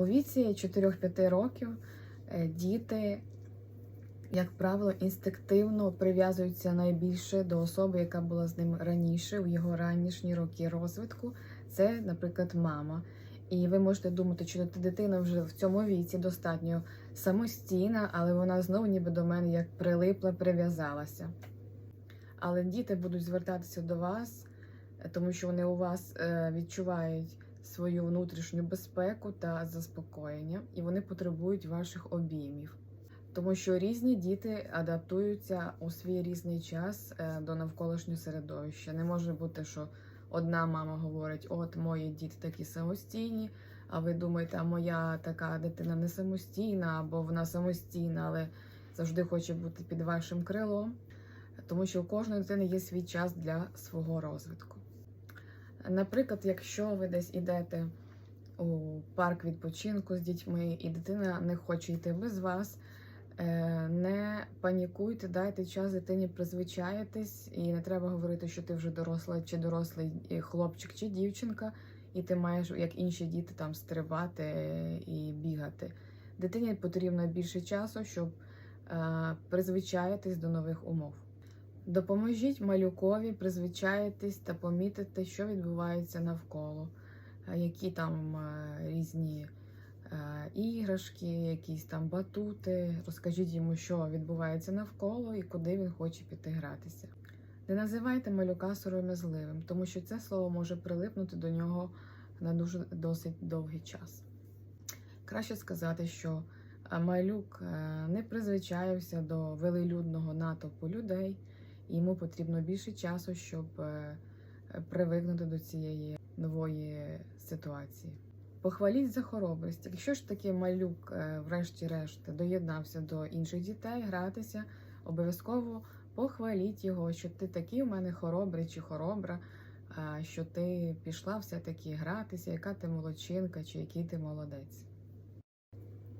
У віці 4-5 років е, діти, як правило, інстинктивно прив'язуються найбільше до особи, яка була з ним раніше, у його ранішні роки розвитку. Це, наприклад, мама. І ви можете думати, що дитина вже в цьому віці достатньо самостійна, але вона знову ніби до мене як прилипла, прив'язалася. Але діти будуть звертатися до вас, е, тому що вони у вас е, відчувають свою внутрішню безпеку та заспокоєння, і вони потребують ваших обіймів. Тому що різні діти адаптуються у свій різний час е, до навколишнього середовища. Не може бути, що одна мама говорить: от мої діти такі самостійні, а ви думаєте, а моя така дитина не самостійна, або вона самостійна, але завжди хоче бути під вашим крилом. Тому що у кожної дитини є свій час для свого розвитку. Наприклад, якщо ви десь ідете у парк відпочинку з дітьми, і дитина не хоче йти без вас, е, не панікуйте, дайте час дитині призвичаєтесь, і не треба говорити, що ти вже доросла чи дорослий е, хлопчик чи дівчинка, і ти маєш, як інші діти, там стрибати і бігати. Дитині потрібно більше часу, щоб е, призвичаєтесь до нових умов. Допоможіть малюкові призвичаїтись та помітити, що відбувається навколо, е, які там е, різні е, іграшки, якісь там батути. Розкажіть йому, що відбувається навколо і куди він хоче піти гратися. Не називайте малюка сором'язливим, тому що це слово може прилипнути до нього на дуже досить довгий час. Краще сказати, що малюк не призвичаєвся до велелюдного натовпу людей, йому потрібно більше часу, щоб е, привикнути до цієї нової ситуації. Похваліть за хоробрість. Якщо ж таки малюк, е, врешті-решт, доєднався до інших дітей гратися, обов'язково похваліть його, що ти такий у мене хоробрий чи хоробра, що ти пішла все-таки гратися, яка ти молодчинка чи який ти молодець.